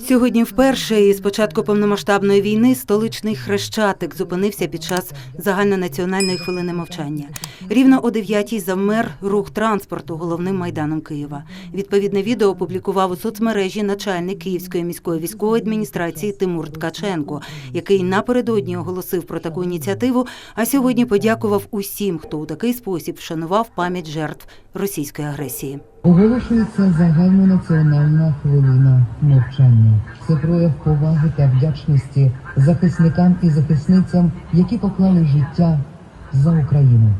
Сьогодні вперше із початку повномасштабної війни столичний хрещатик зупинився під час загальнонаціональної хвилини мовчання. Рівно о 9-й завмер рух транспорту головним майданом Києва. Відповідне відео опублікував у соцмережі начальник Київської міської військової адміністрації Тимур Ткаченко, який напередодні оголосив про таку ініціативу, а сьогодні подякував усім, хто у такий спосіб вшанував пам'ять жертв російської агресії. Оголошується загальнонаціональна хвилина мовчання. Це прояв поваги та вдячності захисникам і захисницям, які поклали життя за Україну.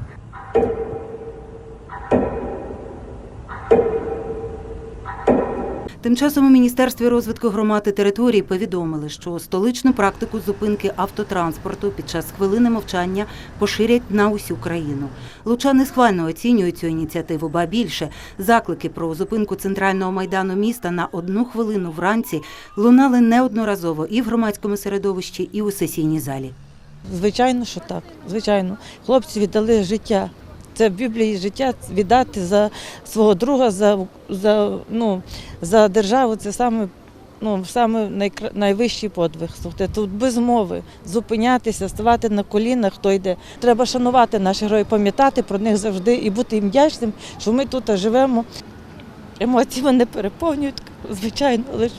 Тим часом у Міністерстві розвитку громад і територій повідомили, що столичну практику зупинки автотранспорту під час хвилини мовчання поширять на усю країну. Лучани схвально оцінюють цю ініціативу, ба більше заклики про зупинку центрального майдану міста на одну хвилину вранці лунали неодноразово і в громадському середовищі, і у сесійній залі. Звичайно, що так. Звичайно, хлопці віддали життя. Це в Біблії життя віддати за свого друга, за, за, ну, за державу. Це саме, ну, саме найкра- найвищий подвиг. Слухайте, тут без мови зупинятися, ставати на колінах, хто йде. Треба шанувати наших героїв, пам'ятати про них завжди і бути їм вдячним, що ми тут живемо. Емоції мене переповнюють, звичайно, але ж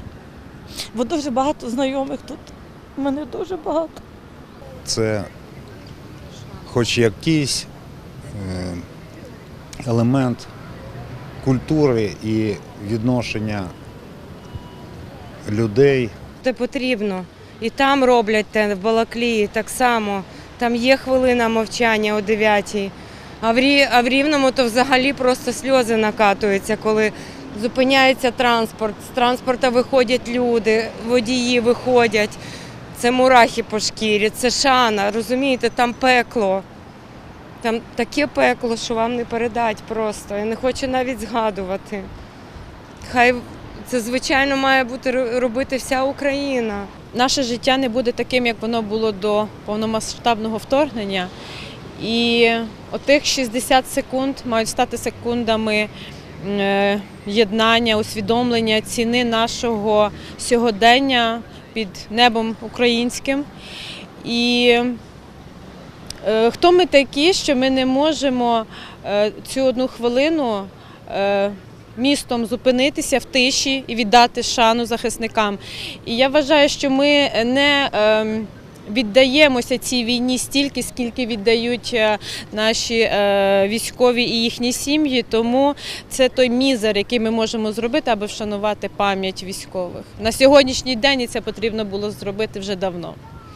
бо дуже багато знайомих тут. У мене дуже багато. це хоч якийсь елемент культури і відношення людей Це потрібно. І там роблять в Балаклії так само. Там є хвилина мовчання о 9 А в, Рі... а в Рівному то взагалі просто сльози накатуються, коли зупиняється транспорт. З транспорта виходять люди, водії виходять. Це мурахи по шкірі, це шана, розумієте, там пекло. Там таке пекло, що вам не передать просто. Я не хочу навіть згадувати. Хай це, звичайно, має бути робити вся Україна. наше життя не буде таким, як воно було до повномасштабного вторгнення. І отих 60 секунд мають стати секундами е, єднання, усвідомлення ціни нашого сьогодення під небом українським. І хто ми такі, що ми не можемо е, цю одну хвилину е, містом зупинитися в тиші і віддати шану захисникам. І я вважаю, що ми не ем, віддаємося цій війні стільки, скільки віддають е, наші е, військові і їхні сім'ї. Тому це той мізер, який ми можемо зробити, аби вшанувати пам'ять військових. На сьогоднішній день це потрібно було зробити вже давно.